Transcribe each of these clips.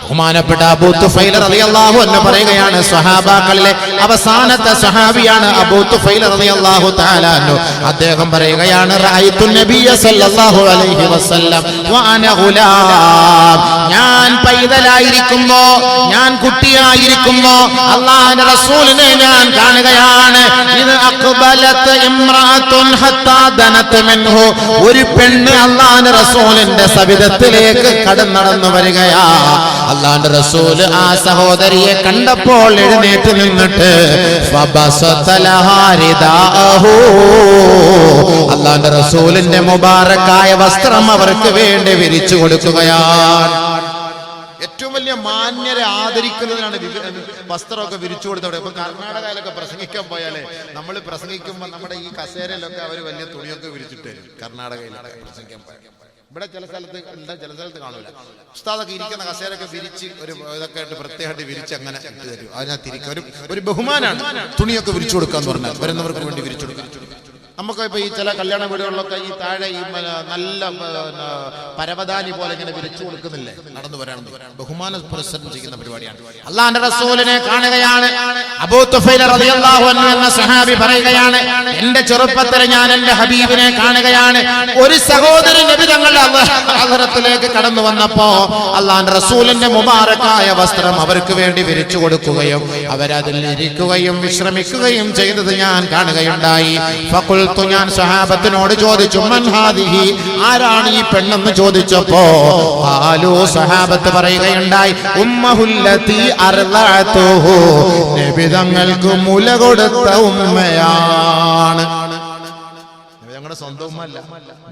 ബഹുമാനപ്പെട്ട അബൂ തുഫൈൽ റളിയല്ലാഹു എന്ന് പറയുകയാണ് സ്വഹാബാക്കളിലെ അവസാനത്തെ സ്വഹാബിയാണ് അബൂ തുഫൈൽ റളിയല്ലാഹു തആല അൻഹു. അദ്ദേഹം പറയുകയാണ് റഅയ്തു നബിയ സല്ലല്ലാഹു അലൈഹി വസല്ലം വഅന ഗുലാം. ഞാൻ പൈതലായിരിക്കുമ്പോ ഞാൻ കുട്ടിയായിരിക്കുമ്പോ അള്ളാഹിന്റെ റസൂലിനെ ഞാൻ കാണുകയാണ്. ഇത് അക്ബലത്ത് ഇമ്രാത്തുൻ മിൻഹു. ഒരു പെണ്ണ് അള്ളാഹിന്റെ റസൂലിന്റെ സവിധത്തിലേക്ക് കടന്നടന്നു വരികയാ. അള്ളാഹിന്റെ റസൂൽ ആ സഹോദരിയെ കണ്ടപ്പോൾ എഴുന്നേറ്റ് നിന്നിട്ട് അള്ളാന്റെ റസൂലിന്റെ മുബാറക്കായ വസ്ത്രം അവർക്ക് വേണ്ടി വിരിച്ചു കൊടുക്കുകയാണ്. വലിയ മാന്യരെ ആദരിക്കുന്നതിനാണ് വസ്ത്രമൊക്കെ വിരിച്ചു കൊടുത്തവിടെ. ഇപ്പൊ കർണാടകയിലൊക്കെ പ്രസംഗിക്കാൻ പോയാലേ നമ്മൾ പ്രസംഗിക്കുമ്പോൾ നമ്മുടെ ഈ കസേരയിലൊക്കെ അവർ വലിയ തുണിയൊക്കെ വിരിച്ചിട്ട് തരും കർണാടകയിലൊക്കെ പ്രസംഗിക്കാൻ പോയാൽ ഇവിടെ ചില സ്ഥലത്ത് എന്താ ചില സ്ഥലത്ത് കാണൂല. ഉസ്താദൊക്കെ ഇരിക്കുന്ന കസേരയൊക്കെ വിരിച്ച് ഒരു ഇതൊക്കെ ആയിട്ട് പ്രത്യേകമായിട്ട് വിരിച്ച് അങ്ങനെ തരും. അതിനകത്ത് ഇരിക്കും. ഒരു ഒരു ബഹുമാനാണ്. തുണിയൊക്കെ വിരിച്ചു കൊടുക്കാന്ന് പറഞ്ഞാൽ വരുന്നവർക്ക് വേണ്ടി വിരിച്ചു കൊടുക്കാൻ നമുക്ക് ഇപ്പൊ ഈ ചില കല്യാണ വീടുകളിലൊക്കെ ഈ താഴെ ഈ നല്ല പരവതാനി പോലെ ഇങ്ങനെ വിരിച്ചു കൊടുക്കുന്നില്ലേ? നടന്നു വരാണെന്ന് ബഹുമാന പുരസ്കരം ചെയ്യുന്ന പരിപാടിയാണ്. അള്ളാന്റെ റസൂലിനെ കാണുകയാണ്. അബൂ റളിയല്ലാഹു അൻഹു എന്ന സഹാബി പറയുകയാണ് എന്റെ ചെറുപ്പത്തിൽ ഞാൻ എന്റെ ഹബീബിനെ കാണുകയാണ്. ഒരു സഹോദരൻ നബി തങ്ങളുടെ കടന്നു വന്നപ്പോ അള്ളാന്റെ റസൂലിന്റെ മുബാറക്കായ വസ്ത്രം അവർക്ക് വേണ്ടി വിരിച്ചു കൊടുക്കുകയും അവരതിൽ ഇരിക്കുകയും വിശ്രമിക്കുകയും ചെയ്തത് ഞാൻ കാണുകയുണ്ടായി. ഞാൻ സഹാബത്തിനോട് ചോദിച്ചു മൻഹാദിഹി ആരാണ് ഈ പെണ്ണെന്ന് ചോദിച്ചപ്പോ? ആലോ സഹാബത്ത് പറയുകയുണ്ടായി ഉമ്മഹുല്ലത്തി നബി തങ്ങൾക്ക് മുല കൊടുത്ത ഉമ്മയാണ്. ഞങ്ങളുടെ സ്വന്തം ഉമ്മ അല്ല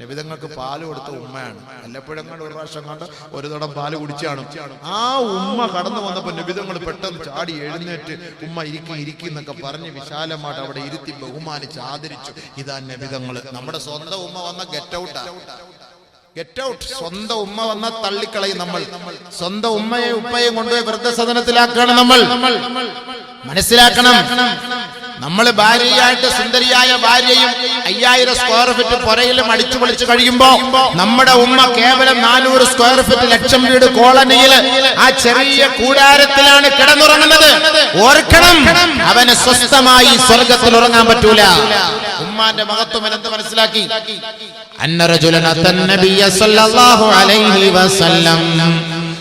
നിബിതങ്ങൾക്ക് പാൽ കൊടുത്ത ഉമ്മയാണ്. വല്ലപ്പോഴും ഒരു പ്രാവശ്യം കണ്ട് ഒരു തടം പാൽ കുടിച്ചാണ്. ആ ഉമ്മ കടന്നു വന്നപ്പോ നിബിതങ്ങൾ പെട്ടെന്ന് ചാടി എഴുന്നേറ്റ് ഉമ്മ ഇരിക്കും ഇരിക്കും എന്നൊക്കെ പറഞ്ഞ് വിശാലമായിട്ട് അവിടെ ഇരുത്തി ബഹുമാനിച്ച് ആദരിച്ചു. ഇതാ നബിതങ്ങൾ. നമ്മുടെ സ്വന്തം ഉമ്മ വന്ന ഗെറ്റ് ഔട്ടാ ഗെറ്റ് ഔട്ട് സ്വന്തം ഉമ്മ വന്ന തള്ളിക്കളയും നമ്മൾ. സ്വന്തം ഉമ്മയെ ഉപ്പയെ കൊണ്ടുപോയി വൃദ്ധസദനത്തിലാക്കുകയാണ് നമ്മൾ. മനസ്സിലാക്കണം. നമ്മൾ ഭാര്യയായിട്ട് സുന്ദരിയായ ഭാര്യയും അയ്യായിരം സ്ക്വയർ ഫീറ്റ് പുരയിലും അടിച്ചു പൊളിച്ചു കഴിയുമ്പോ നമ്മുടെ ഉമ്മ കേവലം നാനൂറ് സ്ക്വയർ ഫീറ്റ് ലക്ഷം വീട് കോളനിയിൽ ആ ചെറിയ കൂടാരത്തിലാണ് കിടന്നുറങ്ങുന്നത്. ഓർക്കണം അവന് സ്വസ്ഥമായി സ്വർഗത്തിൽ ഉറങ്ങാൻ പറ്റൂല. ഉമ്മാന്റെ മഹത്വം എന്ത് മനസ്സിലാക്കി? അന്ന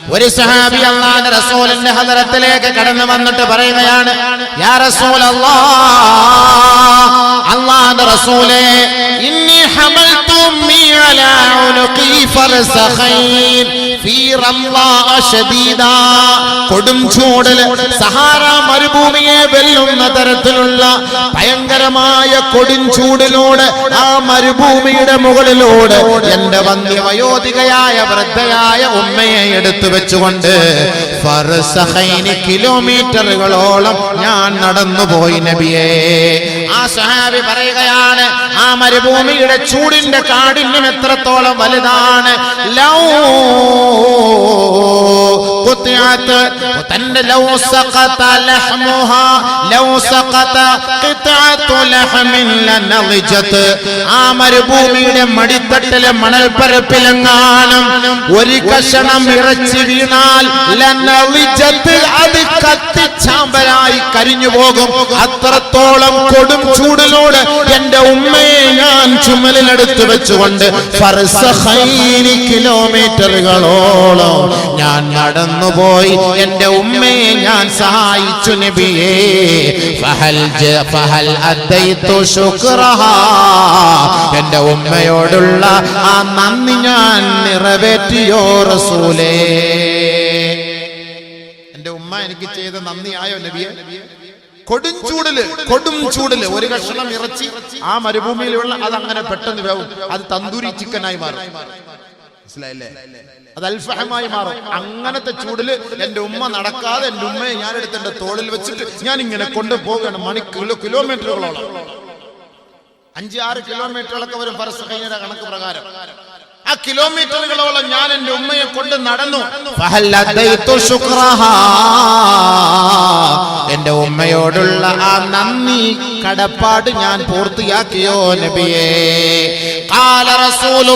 ഒരു സഹാബി അള്ളാന്റെ റസൂലിന്റെ ഹദരത്തിലേക്ക് കടന്നു വന്നിട്ട് പറയുകയാണ് യാ റസൂൽ അള്ളാന്റെ റസൂലേ ഇന്നി ഹമൽതു മീ അലാ ഉനുഖി ഫർസഖൈൻ കൊടും ചൂടിൽ സഹാറ മരുഭൂമിയെ വെല്ലുന്ന തരത്തിലുള്ള ഭയങ്കരമായ കൊടും ചൂടിലൂടെ ആ മരുഭൂമിയുടെ മുകളിലൂടെ എന്റെ വന്ധ്യവയോധികയായ വൃദ്ധയായ ഉമ്മയെ എടുത്തു വെച്ചുകൊണ്ട് കിലോമീറ്ററുകളോളം ഞാൻ നടന്നു പോയി നബിയേ. ആ സഹാബി പറയുകയാണ് ആ മരുഭൂമിയുടെ ചൂടിന്റെ കാഠിന്യം എത്രത്തോളം വലുതാണ്. ലൗ قطعت തന്റെ ലൗ സഖത ലഹ്മുഹാ ലൗ സഖത ഖിത്അതു ലഹ്മിൻ ലനളിജത് ആ മരുഭൂമിയുടെ മടിത്തട്ടിലെ മണൽപ്പരപ്പിലെങ്ങാനും ഒരു കഷണം ഇറച്ചി വീണാൽ ലനളിജത് അത് കത്തിച്ചാമ്പലായി കരിഞ്ഞു പോകും അത്രത്തോളം കൊടും ചൂടിലൂടെ എന്റെ ഉമ്മയെ ഞാൻ ചുമലിലെടുത്ത് വെച്ചുകൊണ്ട് കിലോമീറ്ററുകളോളോ ഞാൻ നടന്നുപോയി. എന്റെ ഉമ്മയെ ഞാൻ സഹായിച്ചു നബിയേ. ഫഹൽ ഫഹൽ എന്റെ ഉമ്മയോടുള്ള ആ നന്ദി ഞാൻ നിറവേറ്റിയോ റസൂലേ. എന്റെ ഉമ്മ എനിക്ക് ചെയ്ത നന്ദിയായോ നബിയെ? കൊടും ചൂടിൽ കൊടും ചൂടിൽ ഒരു കഷ്ണം ഇറച്ചി ആ മരുഭൂമിയിലുള്ള അത് അങ്ങനെ പെട്ടെന്ന് വേവും അത് തന്തൂരി ചിക്കനായി മാറും. മനസ്സിലായില്ലേ? അത് അൽഫഹമായി മാറും. അങ്ങനത്തെ ചൂടിൽ എന്റെ ഉമ്മ നടക്കാതെ എന്റെ ഉമ്മയെ ഞാൻ എടുത്ത് എന്റെ തോളിൽ വെച്ചിട്ട് ഞാൻ ഇങ്ങനെ കൊണ്ടുപോവുകയാണ് മണി കിലോ കിലോമീറ്ററുകളോളം. അഞ്ച് ആറ് കിലോമീറ്ററുകളൊക്കെ വരും പരസ്യ കണക്ക് പ്രകാരം. ആ കിലോമീറ്ററുകളോളം ഞാൻ എന്റെ ഉമ്മയെ കൊണ്ട് നടന്നു. എന്റെ ഉമ്മയോടുള്ള ആ നന്ദി കടപ്പാട് ഞാൻ പൂർത്തിയാക്കിയോ നബിയേ. قال رسول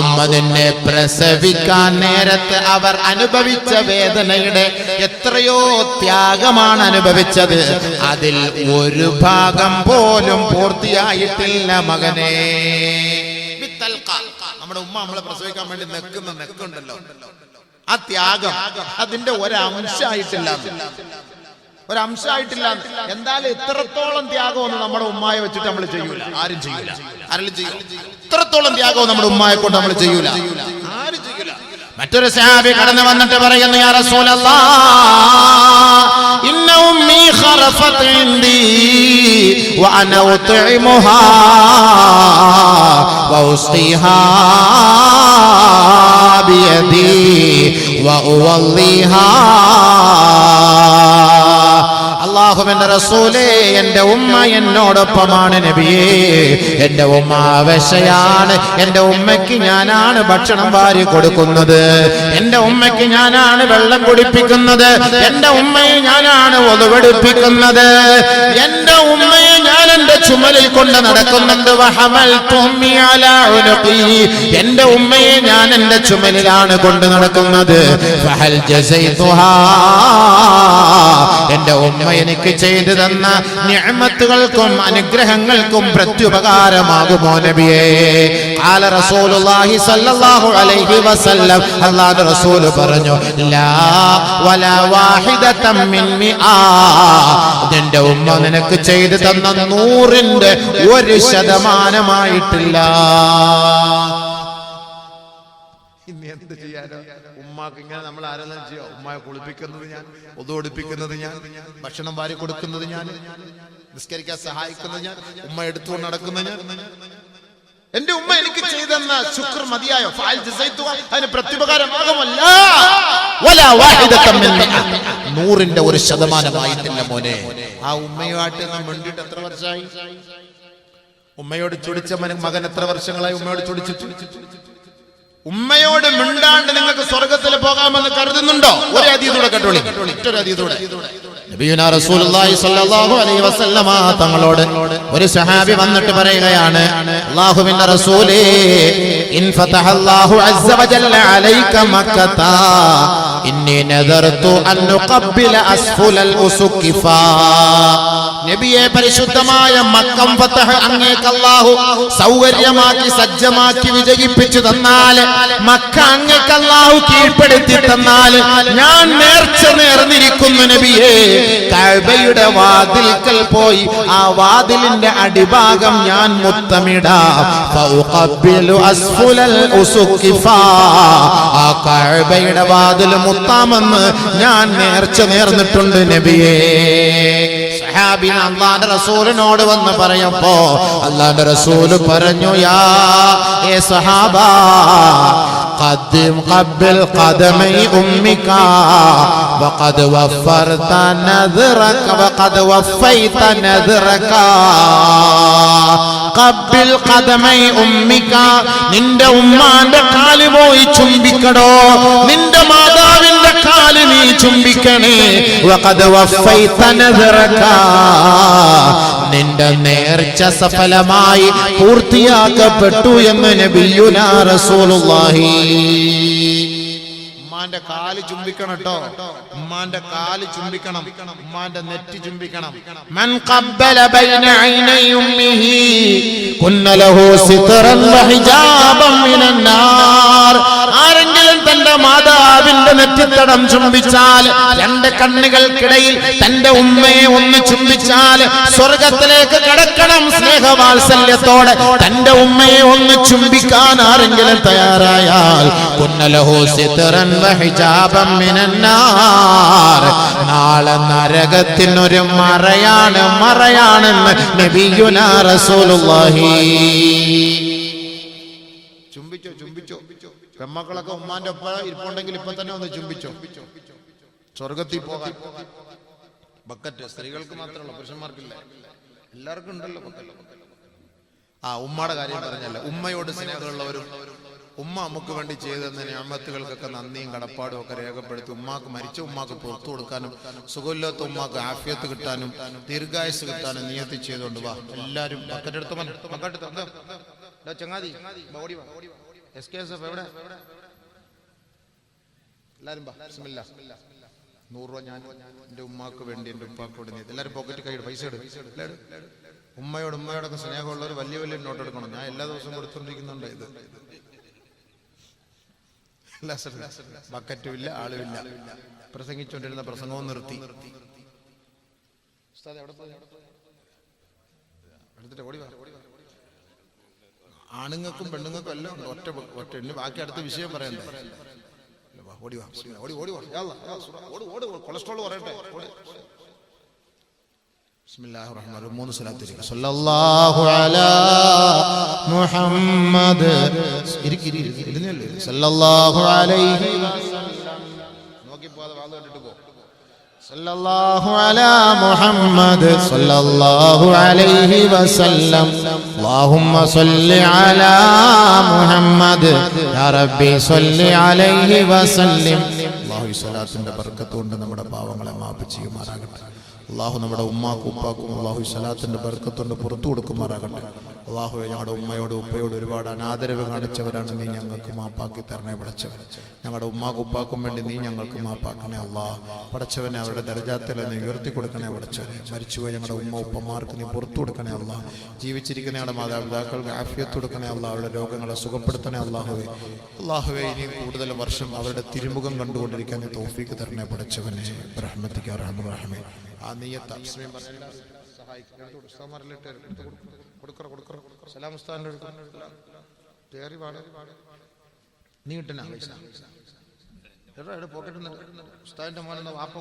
ഉമ്മ നിന്നെ പ്രസവിക്കാൻ നേരത്ത് അവർ അനുഭവിച്ച വേദനയുടെ എത്രയോ ത്യാഗമാണ് അനുഭവിച്ചത്. അതിൽ ഒരു ഭാഗം പോലും പൂർത്തിയായിട്ടില്ല മകനെ. നമ്മുടെ ഉമ്മ നമ്മളെ പ്രസവിക്കാൻ വേണ്ടി നിൽക്കുന്ന നെക്കുണ്ടല്ലോ ആ ത്യാഗം അതിന്റെ ഒരംശമായിട്ടില്ല. ഒരംശമായിട്ടില്ല എന്തായാലും ഇത്രത്തോളം ത്യാഗമൊന്നും നമ്മുടെ ഉമ്മായ വെച്ചിട്ട് നമ്മൾ ചെയ്യൂല. ആരും ചെയ്യൂല. ആരും ചെയ്യൂല ഇത്രത്തോളം ത്യാഗവും നമ്മുടെ ഉമ്മായെ കൊണ്ട് നമ്മൾ ചെയ്യൂല. ആരും ചെയ്യൂല. മറ്റൊരു സഹാബി കടന്നു വന്നിട്ട് പറയുന്നു യാ റസൂലല്ലാ ഇന്ന ഉമ്മി ഖറഫത് ഇൻദി വഅന ഉത്ഇമുഹാ വഉസ്ഖിഹാ ബിയദി വഉവല്ലിഹാ അള്ളാഹുവിന്റെ റസൂലേ എന്റെ ഉമ്മ എന്നോടൊപ്പമാണ് നബിയേ. എന്റെ ഉമ്മ അവശയാണ്. എന്റെ ഉമ്മയ്ക്ക് ഞാനാണ് ഭക്ഷണം വാരി കൊടുക്കുന്നത്. എന്റെ ഉമ്മയ്ക്ക് ഞാനാണ് വെള്ളം കുടിപ്പിക്കുന്നത്. എന്റെ ഉമ്മയെ ഞാനാണ് ഒതുവെടുപ്പിക്കുന്നത്. എന്റെ ഉമ്മയെ ഞാൻ എന്റെ ചുമലിൽ കൊണ്ട് നടക്കുന്നുണ്ട്. എന്റെ ഉമ്മയെ ഞാൻ എന്റെ ചുമലിലാണ് കൊണ്ട് നടക്കുന്നത്. എന്റെ ഉമ്മ എനിക്ക് ചെയ്തു തന്ന നിഅമത്തുകൾക്കും അനുഗ്രഹങ്ങൾക്കും പ്രത്യുപകാരമാകുമോ നബിയേ? റസൂലുള്ളാഹി അലൈഹി വസല്ലം റസൂൽ പറഞ്ഞു ലാ മിൻ നിന്റെ ഉമ്മ നിനക്ക് ചെയ്തു തന്ന നൂറിന്റെ ഒരു ശതമാനമായിട്ടില്ല. ഇനി എന്ത് ചെയ്യാനോ? ഉമ്മാക്ക് ഇങ്ങനെ നമ്മൾ ആരാധന ചെയ്യോ. ഉമ്മയെ കുളിപ്പിക്കുന്നത് ഞാൻ ഒതുവെടുപ്പിക്കുന്നത് ഞാൻ ഭക്ഷണം വാരി കൊടുക്കുന്നത് ഞാൻ നിസ്കരിക്കാൻ സഹായിക്കുന്നത് ഞാൻ ഉമ്മ എടുത്തുകൊണ്ട് നടക്കുന്നത് ഞാൻ. എന്റെ ഉമ്മ എനിക്ക് ചെയ്തെന്ന ശുക്ർ മതിയായോ? അതിന് പ്രത്യുപകാരമാകുമല്ല. നൂറിന്റെ ഒരു ശതമാനമായിട്ടില്ല മോനെ. ആ ഉമ്മയുമായിട്ട് നാം വേണ്ടിട്ട് എത്ര വർഷമായി? ഉമ്മയോട് ചൊടിച്ച മകൻ എത്ര വർഷങ്ങളായി ഉമ്മയോട് ചൊടിച്ചിട്ട് ഉമ്മയോട് മിണ്ടാണ്ട് നിങ്ങൾക്ക് സ്വർഗത്തിൽ പോകാമെന്ന് കരുതുന്നുണ്ടോ? ഒരു അതീതൂടെ കേട്ടോളി. മറ്റൊരു അതീതൂടെ. തങ്ങളോട് ഒരു സഹാബി വന്നിട്ട് പറയുകയാണ് റസൂലേ ഇൻ ഫതഹല്ലാഹു അസ്സ വജല്ല അലൈക ഇന്നി നദർത്തു അൻ നുഖബ്ബില അസ്ഫുലൽ ഉസുക്കിഫാ നബിയെ പരിശുദ്ധമായ മക്കം ഫതഹ് അങ്ങേക്ക് അല്ലാഹു സൗകര്യമാക്കി സജ്ജമാക്കി വിജയിപ്പിച്ചു തന്നാൽ മക്ക അങ്ങേക്ക് അല്ലാഹു കീഴ്പ്പെടുത്തി തന്നാൽ ഞാൻ നേർച്ച നേർന്നിരിക്കുന്നു നബിയെ. കഅബയുടെ വാതിൽക്കൽ പോയി ആ വാതിലിന്റെ അടിഭാഗം ഞാൻ മുത്തമിടാം. ആ കഅബയുടെ വാതിൽ മുത്താമെന്ന് ഞാൻ നേർച്ച നേർന്നിട്ടുണ്ട് നബിയേ. സഹാബി അള്ളാന്റെ റസൂലിനോട് വന്ന് പറയപ്പോ അള്ളാന്റെ റസൂൽ പറഞ്ഞു യാ ഏ സഹാബ قدم قبل قدمي أمك وقد وفرت نذرك وقد وفيت نذرك قبل قدمي أمك നിന്റെ ഉമ്മാന്റെ കാല് പോയി ചുംബിക്കടോ നിന്റെ മാതാവിന്റെ കാല് നീ ചുംബിക്കണേ വഖദ് വഫൈത നദറക നിന്റെ നേർച്ച സഫലമായി പൂർത്തിയാക്കപ്പെട്ടു എന്ന് നബിയുന റസൂലുള്ളാഹി. ഉമ്മാന്റെ കാൽ ചുംബിക്കണം കേട്ടോ ഉമ്മാന്റെ കാൽ ചുംബിക്കണം. ഉമ്മാന്റെ നെറ്റി ചുംബിക്കണം. മൻ ഖബ്ബല ബൈന ഐനൈ ഉമ്മിഹി കുന്നലഹു സിത്റൻ വഹിജാബൻ മിനന്നാർ. ആരെങ്കിലും തന്റെ മാതാവിന്റെ നെറ്റിത്തടം ചുംബിച്ചാൽ രണ്ട് കണ്ണുകൾക്കിടയിൽ തന്റെ ഉമ്മയെ ഒന്ന് ചുംബിച്ചാൽ സ്വർഗത്തിലേക്ക് കടക്കണം സ്നേഹവാത്സല്യത്തോടെ തന്റെ ഉമ്മയെ ഒന്ന് ചുംബിക്കാൻ ആരെങ്കിലും തയ്യാറായാൽ നാളെ നരകത്തിനൊരു മറയാണ് മറയാണെന്ന് നബിയുനാ റസൂലുള്ളാഹി. ചുംബിച്ചോ? പെമ്മക്കളൊക്കെ ഉമ്മാന്റെ ഒപ്പ ഇരിപ്പുണ്ടെങ്കിൽ ഇപ്പൊ തന്നെ ഒന്ന് ചുംബിച്ചോ? സ്വർഗത്തിൽ പോകാൻ. ബക്കറ്റ് സ്ത്രീകൾക്ക് മാത്രമല്ല പുരുഷന്മാർക്കില്ല. എല്ലാവർക്കും ഉണ്ടല്ലോ ആ ഉമ്മയുടെ കാര്യം പറഞ്ഞല്ല ഉമ്മയോട് സ്നേഹമുള്ളവരും ഉമ്മ നമുക്ക് വേണ്ടി ചെയ്തെന്ന ഞാമത്തുകൾക്കൊക്കെ നന്ദിയും കടപ്പാടും ഒക്കെ രേഖപ്പെടുത്തി ഉമ്മാക്ക് മരിച്ച ഉമ്മാക്ക് പുറത്തു കൊടുക്കാനും സുഖമില്ലാത്ത ഉമ്മാക്ക് ആഫിയത്ത് കിട്ടാനും ദീർഘായുസ് കിട്ടാനും നിയത്തി ചെയ്തുകൊണ്ട് വാ. എല്ലാവരും ബക്കറ്റ് എടുത്ത ബക്കറ്റ്? ചങ്ങാതി ഓടി വാ. എസ് കെ എസ് എഫ് എവിടെ ബിസ്മില്ല. നൂറ് രൂപ ഞാൻ എന്റെ ഉമ്മാക്ക് വേണ്ടി എന്റെ ഉപ്പാക്ക് വേണ്ടി എല്ലാവരും പോക്കറ്റ് കൈ പൈസ എടുക്കും ഉമ്മയോട് ഉമ്മയോടൊക്കെ സ്നേഹമുള്ളവർ വലിയ വലിയ നോട്ട് എടുക്കണം. ഞാൻ എല്ലാ ദിവസവും കൊടുത്തോണ്ടിരിക്കുന്നുണ്ട് ഇത്. ബക്കറ്റുമില്ല ആളുമില്ല പ്രസംഗിച്ചുകൊണ്ടിരുന്ന പ്രസംഗവും നിർത്തി. എവിടെ? എടുത്തിട്ട് ഓടി വാ. ആണുങ്ങൾക്കും പെണ്ണുങ്ങൾക്കും എല്ലാം ഉണ്ട്. ഒറ്റ ഒറ്റ ബാക്കി അടുത്ത വിഷയം പറയണ്ടേ? ഓടി ഓടി. ഓടി ഓടി ഓട് കൊളസ്ട്രോൾ പറയട്ടെ. മൂന്ന് അലാ മുഹമ്മദ് സല്ലല്ലാഹു അലൈഹി വസല്ലം اللهم صل على محمد يا ربي صل عليه وسلم അല്ലാഹു ഈ സ്വലാത്തിന്റെ ബർക്കത്ത് കൊണ്ട് നമ്മുടെ പാവങ്ങളെ മാപ്പ് ചെയ്യുമാറാകട്ടെ അള്ളാഹു നമ്മുടെ ഉമ്മാക്കും ഉപ്പാക്കും അള്ളാഹു സലാത്തിന്റെ ബർക്കത്തുണ്ട് പുറത്തു കൊടുക്കുമാറാകട്ടെ. അള്ളാഹു ഞങ്ങളുടെ ഉമ്മയോട് ഉപ്പയോട് ഒരുപാട് അനാദരവ് കാണിച്ചവരാണ് നീ ഞങ്ങൾക്ക് മാപ്പാക്കി തരണേ പടച്ചവൻ. ഞങ്ങളുടെ ഉമ്മാക്കും ഉപ്പാക്കും വേണ്ടി നീ ഞങ്ങൾക്ക് മാപ്പാക്കണേ അള്ളാഹ് പടച്ചവനെ അവരുടെ ദർജാത്തിൽ നീ ഉയർത്തി കൊടുക്കണേ പടച്ചവനെ മരിച്ചുപോയി ഞങ്ങളുടെ ഉമ്മ ഉപ്പമാർക്ക് നീ പുറത്തു കൊടുക്കണേ അള്ളാഹ് ജീവിച്ചിരിക്കുന്ന ഞങ്ങളുടെ മാതാപിതാക്കൾക്ക് ആഫിയത്ത് കൊടുക്കണേ അള്ളാഹ് അവരുടെ രോഗങ്ങളെ സുഖപ്പെടുത്തണേ അള്ളാഹുവേ. അള്ളാഹുവേ ഇനി കൂടുതൽ വർഷം അവരുടെ തിരുമുഖം കണ്ടുകൊണ്ടിരിക്കാൻ തോഫിക്ക് തരണേ പടച്ചവനെ. ബ്രഹ്മത്തിക്ക് റഹ്മ റഹ്മേ. ആ കൊടുക്കറ സലാം നീ കിട്ടണ വാപ്പ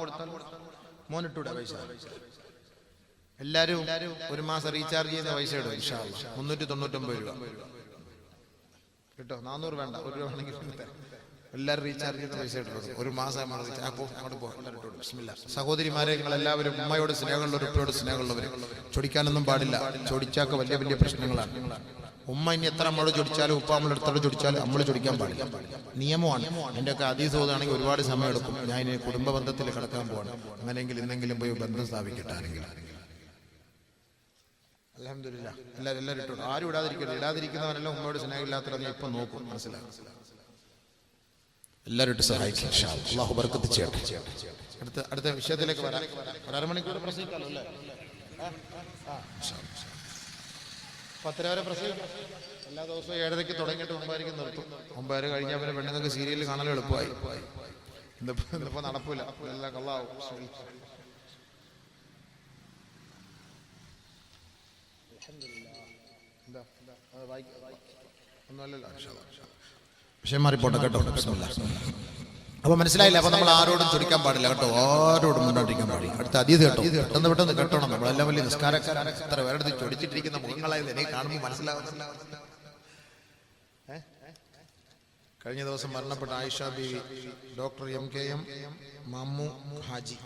എല്ലാരും ഒരു മാസം റീചാർജ് ചെയ്യുന്ന പൈസ ഇടും ഇൻഷാ. മുന്നൂറ്റി തൊണ്ണൂറ്റൊമ്പത് രൂപ. കേട്ടോ? നാനൂറ് വേണ്ട. ഒരു രൂപ വേണമെങ്കിൽ. എല്ലാവരും റീചാർജ് ചെയ്ത പൈസ ഇട്ടു ഒരു മാസം നമ്മൾ റീചാർജ് അങ്ങോട്ട് പോ എല്ലാവരും സഹോദരിമാരെ നിങ്ങൾ എല്ലാവരും ഉമ്മയോട് സ്നേഹമുള്ളവർ ഉപ്പയോട് സ്നേഹമുള്ളവർ ചൊടിക്കാനൊന്നും പാടില്ല. ചൊടിച്ചാക്ക വലിയ വലിയ പ്രശ്നങ്ങളാണ്. ഉമ്മ ഇനി എത്ര നമ്മൾ ചൊടിച്ചാലും ഉപ്പ നമ്മൾ എടുത്തോട് ചൊടിച്ചാലും നമ്മൾ ചൊടിക്കാൻ പാടില്ല. നിയമമാണ്. എന്റെ ഒക്കെ അതീ തോന്നുകയാണെങ്കിൽ ഒരുപാട് സമയം എടുക്കും. ഞാൻ ഇനി കുടുംബ ബന്ധത്തിൽ കിടക്കാൻ പോകണം അങ്ങനെയെങ്കിൽ ഇന്നെങ്കിലും പോയി ബന്ധം സ്ഥാപിക്കട്ടെ ആരെങ്കിലും. അലഹമില്ല എല്ലാവരും എല്ലാവരും ഇട്ടോളൂ ആരും ഇടാതിരിക്കരുത്. ഇടാതിരിക്കുന്നവരെല്ലാം ഉമ്മയോട് സ്നേഹമില്ലാത്തവരെ ഇപ്പം നോക്കും. മനസ്സിലാക്കും എല്ലാവരും ഇട്ട് സഹായിക്കും. അള്ളാഹു ബർക്കത്ത് ചെയ്യട്ടെ. അടുത്ത അടുത്ത വിഷയത്തിലേക്ക് വരാം. ഒരു അരമണിക്കൂർ പ്രസംഗിക്കാമല്ലോ. പത്തര വരെ പ്രസംഗം എല്ലാ ദിവസവും ഏഴരയ്ക്ക് തുടങ്ങിയിട്ട് ഒമ്പതരയ്ക്ക് നിർത്തും. ഒമ്പതര കഴിഞ്ഞാൽ പിന്നെ പെണ്ണുങ്ങൾക്ക് സീരിയൽ കാണാൻ എളുപ്പമായി. ഇന്നിപ്പോ ഇന്നിപ്പോ നടപ്പില്ല കള്ളാവും. ഒന്നുമല്ലല്ലോ ഇൻഷാ അല്ലാ, ഇൻഷാ അല്ലാ. വിഷയം മാറിപ്പോട്ടെ കേട്ടോ. അപ്പൊ മനസ്സിലായില്ല? അപ്പൊ നമ്മൾ ആരോടും ചൊടിക്കാൻ പാടില്ല കേട്ടോ. ആരോടും മുന്നോട്ടിരിക്കാൻ പാടില്ല. അടുത്ത അതീത് കേട്ടോ. പെട്ടെന്ന് പെട്ടെന്ന് കേട്ടോണം. നമ്മളെല്ലാം വലിയ നിസ്കാരക്കാരെ പേരെടുത്ത് ചൊടിച്ചിട്ടിരിക്കുന്ന മുഖങ്ങളായത് എനിക്ക് കാണുമ്പോൾ മനസ്സിലാവുന്നില്ല കഴിഞ്ഞ ദിവസം മരണപ്പെട്ട Ayisha Beevi doctor M K M Mammu Haji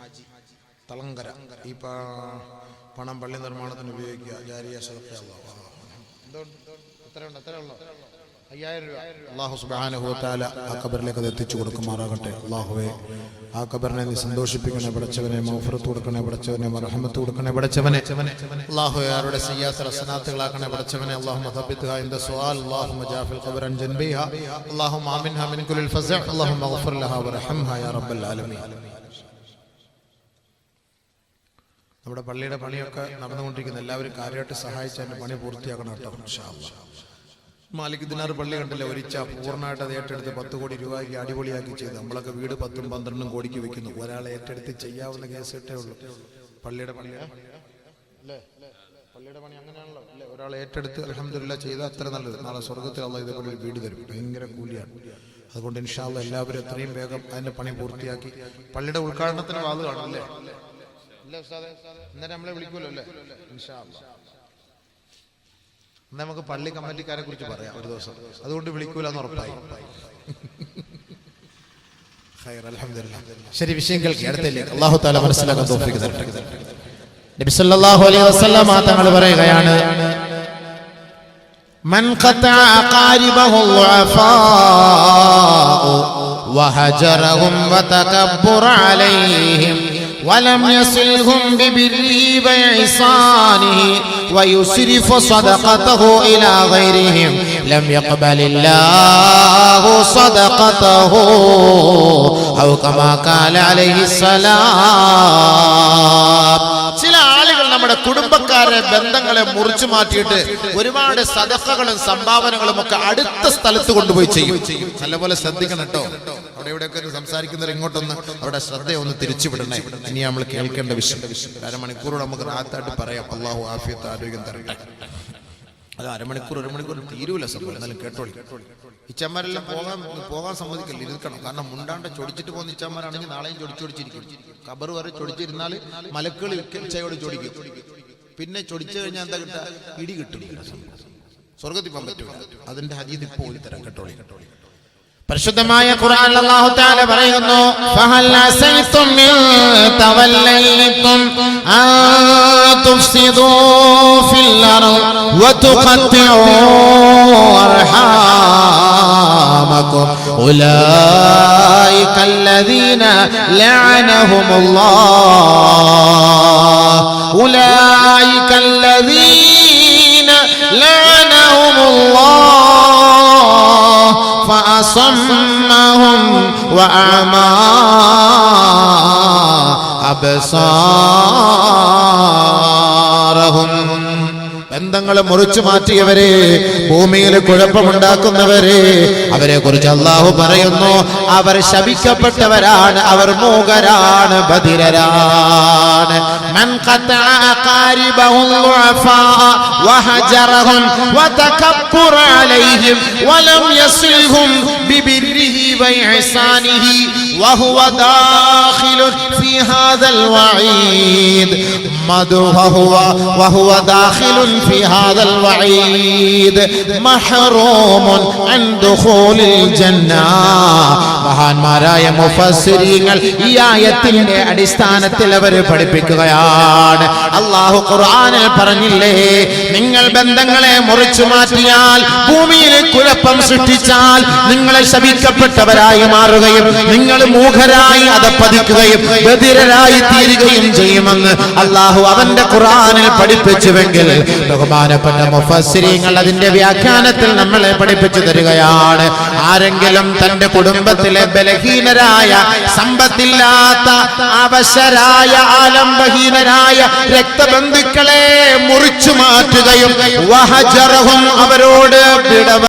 Thalangara. ഈ പണം പള്ളി നിർമ്മാണത്തിന് ഉപയോഗിക്കുക. ജാരിയ. എന്തുകൊണ്ട് എത്രയുണ്ട്? എത്രയുള്ളൂ? അള്ളാഹു സുബ്ഹാനഹു വതആല ആ കബറിലേക്ക് അത് എത്തിച്ചു കൊടുക്കുമാറാകട്ടെ. അള്ളാഹുവേ ആ കബറിനെ നീ സന്തോഷിപ്പിക്കണേ പടച്ചവനെ മൗഫറത്ത് കൊടുക്കണേ പടച്ചവനെ മർഹമത്ത് കൊടുക്കണേ പടച്ചവനെ. അള്ളാഹുവെ ആരുടെ സിയാസ് റസനാത്തുകളാക്കണേ പടച്ചവനെ അള്ളാഹു മതബിത്ഹാ ഇൻദ സ്വാൽ അള്ളാഹു ജാഫിൽ ഖബർ അൻ ജൻബിഹാ അള്ളാഹു ആമിൻഹാ മിൻ കുലിൽ ഫസഅ അള്ളാഹു മഗ്ഫിർ ലഹാ വറഹംഹാ യാ റബ്ബൽ ആലമീൻ. നമ്മുടെ പള്ളിയുടെ പണിയൊക്കെ നടന്നുകൊണ്ടിരിക്കുന്ന എല്ലാവരും കാര്യമായിട്ട് സഹായിച്ച് അതിന്റെ പണി പൂർത്തിയാക്കണം കേട്ടോ ഇൻഷാ അല്ലാ. മാലിക് ദിനാർ പള്ളി കണ്ടില്ല? ഒരിച്ച പൂർണമായിട്ട് അത് ഏറ്റെടുത്ത് പത്ത് കോടി രൂപയ്ക്ക് അടിപൊളിയാക്കി ചെയ്ത്. നമ്മളൊക്കെ വീട് പത്തും പന്ത്രണ്ടും കോടിക്ക് വെക്കുന്നു. ഒരാളെ ഏറ്റെടുത്ത് ചെയ്യാവുന്ന കേസ് ഇട്ടേ ഉള്ളൂ. പള്ളിയുടെ പണിയാണല്ലോ അല്ലേ? പണി ഏറ്റെടുത്ത് അലഹമില്ല ചെയ്താൽ അത്ര നല്ലത്. നാളെ സ്വർഗത്തിൽ അള്ള ഇതേപോലെ ഒരു വീട് തരും. ഭയങ്കര കൂലിയാണ്. അതുകൊണ്ട് ഇൻഷാല്ല എല്ലാവരും എത്രയും വേഗം അതിന്റെ പണി പൂർത്തിയാക്കി പള്ളിയുടെ ഉദ്ഘാടനത്തിന് വാത് അല്ലേ? നമ്മളെ വിളിക്കുമല്ലോ അല്ലേ? ഇൻഷാ അല്ലാ. എന്നാ നമുക്ക് പള്ളി കമ്മിറ്റിക്കാരെ കുറിച്ച് പറയാം ഒരു ദിവസം അതുകൊണ്ട് വിളിക്കൂലെന്ന് ഉറപ്പായി ഖൈർ, അൽഹംദുലില്ലാ. ശരി വിഷയം കേൾക്കി അടുത്തേക്ക് അള്ളാഹു താല മനസ്സിലാക്കാൻ തോഫിക്ക് തരട്ടെ നബി സല്ലല്ലാഹു അലൈഹി വസല്ലമ തങ്ങൾ പറയുകയാണ് من قطع أقاربه الضعفاء وهجرهم وتكبر عليهم ولم يصلهم ببره وإحسانه ويسرف صدقته إلى غيرهم. لم يقبل الله صدقته. أو كما قال عليه السلام. നമ്മുടെ കുടുംബക്കാരെ ബന്ധങ്ങളെ മുറിച്ചു മാറ്റിയിട്ട് ഒരുപാട് സദസ്സകളും സംഭാവനകളും ഒക്കെ അടുത്ത സ്ഥലത്ത് കൊണ്ടുപോയി ചെയ്യും. നല്ലപോലെ ശ്രദ്ധിക്കണം കേട്ടോ. അവിടെ ഇവിടെയൊക്കെ സംസാരിക്കുന്നവർ ഇങ്ങോട്ടൊന്ന് അവിടെ ശ്രദ്ധ ഒന്ന് തിരിച്ചുവിടണേ. ഇനി നമ്മൾ കേൾക്കേണ്ട വിഷയം. അരമണിക്കൂറോട് നമുക്ക് റാത്തായിട്ട് പറയാം. അള്ളാഹു ആഫിയത്ത് ആരോഗ്യം തരട്ടെ. അത് അരമണിക്കൂർ ഒരു മണിക്കൂർ തീരൂല സംഭവം. എന്നാലും കേട്ടോളി. ഇച്ചന്മാരെല്ലാം പോകാൻ പോകാൻ സമ്മതിക്കില്ല. ഇരിക്കണം കാരണം മുണ്ടാണ്ട് ചൊടിച്ചിട്ട് പോകുന്ന ഇച്ചന്മാരാണെങ്കിൽ നാളെയും ചൊടിച്ചു ചൊടിച്ചിരിക്കും. കബർ വരെ ചൊടിച്ചിരുന്നാൽ മലക്കുകൾ ഇച്ചയോട് ചൊടിക്കും. പിന്നെ ചൊടിച്ചു കഴിഞ്ഞാൽ എന്താ കിട്ടുക? ഇടി കിട്ടും. സ്വർഗത്തിൽ പോകാൻ പറ്റൂല. അതിന്റെ ഹജീത് ഇപ്പോൾ തരാം കേട്ടോളി കേട്ടോളി. പരിശുദ്ധമായ ഖുർആൻ അല്ലാഹു തആല പറയുന്നു ഫഹൽ അസൈതും മിൻ തവല്ലൈതും അൻ തുഫ്സിദൂ ഫിൽ അർദ് വതുഖത്തിഉ അർഹാമകും. ഉലൈക അല്ലദീന ലഅനഹുമുല്ലാഹ്. ഉലൈക അല്ലദീന ലഅ فأصمهم وأعمى أبصارهم ബന്ധങ്ങളെ മുറിച്ചു മാറ്റിയവരെ ഭൂമിയിൽ കുഴപ്പമുണ്ടാക്കുന്നവരെ അവരെ കുറിച്ച് അള്ളാഹു പറയുന്നു അവർ ശപിക്കപ്പെട്ടവരാണ് അവർ മൂകരാണ് ബധിരരാണ് من قطع أقاربه الضعفاء وهجرهم وتكبر عليهم ولم يصلهم ببره وإحسانه وهو داخل في هذا الوعيد. وهو وهو داخل في هذا الوعيد. محروم عن دخول الجنة. മഹാന്മാരായ മുഫസ്സിരീങ്ങൾ ഈ ആയത്തിന്റെ അടിസ്ഥാനത്തിൽ അവർ പഠിപ്പിക്കുകയാണ്. അള്ളാഹു ഖുർആനിൽ പറഞ്ഞില്ലേ നിങ്ങൾ ബന്ധങ്ങളെ മുറിച്ചു മാറ്റിയാൽ ഭൂമിയിൽ കുഴപ്പം സൃഷ്ടിച്ചാൽ നിങ്ങളെ ശപിക്കപ്പെട്ടവരായി മാറുകയും നിങ്ങൾ മൂഖരായി അതപ്പതിക്കുകയും ബധിരരായി തീരുകയും ചെയ്യുമെന്ന് അള്ളാഹു അവന്റെ ഖുർആനിൽ പഠിപ്പിച്ചുവെങ്കിൽ ബഹുമാനപ്പെട്ട മുഫസ്സിരീങ്ങൾ അതിന്റെ വ്യാഖ്യാനത്തിൽ നമ്മളെ പഠിപ്പിച്ചു തരികയാണ്. ആരെങ്കിലും തന്റെ കുടുംബത്തിലെ ബലഹീനരായ സമ്പത്തില്ലാത്ത അവശരായ ആലംബഹീനരായ രക്തബന്ധുക്കളെ മുറിച്ചു മാറ്റുകയും അവരോട് വിടവ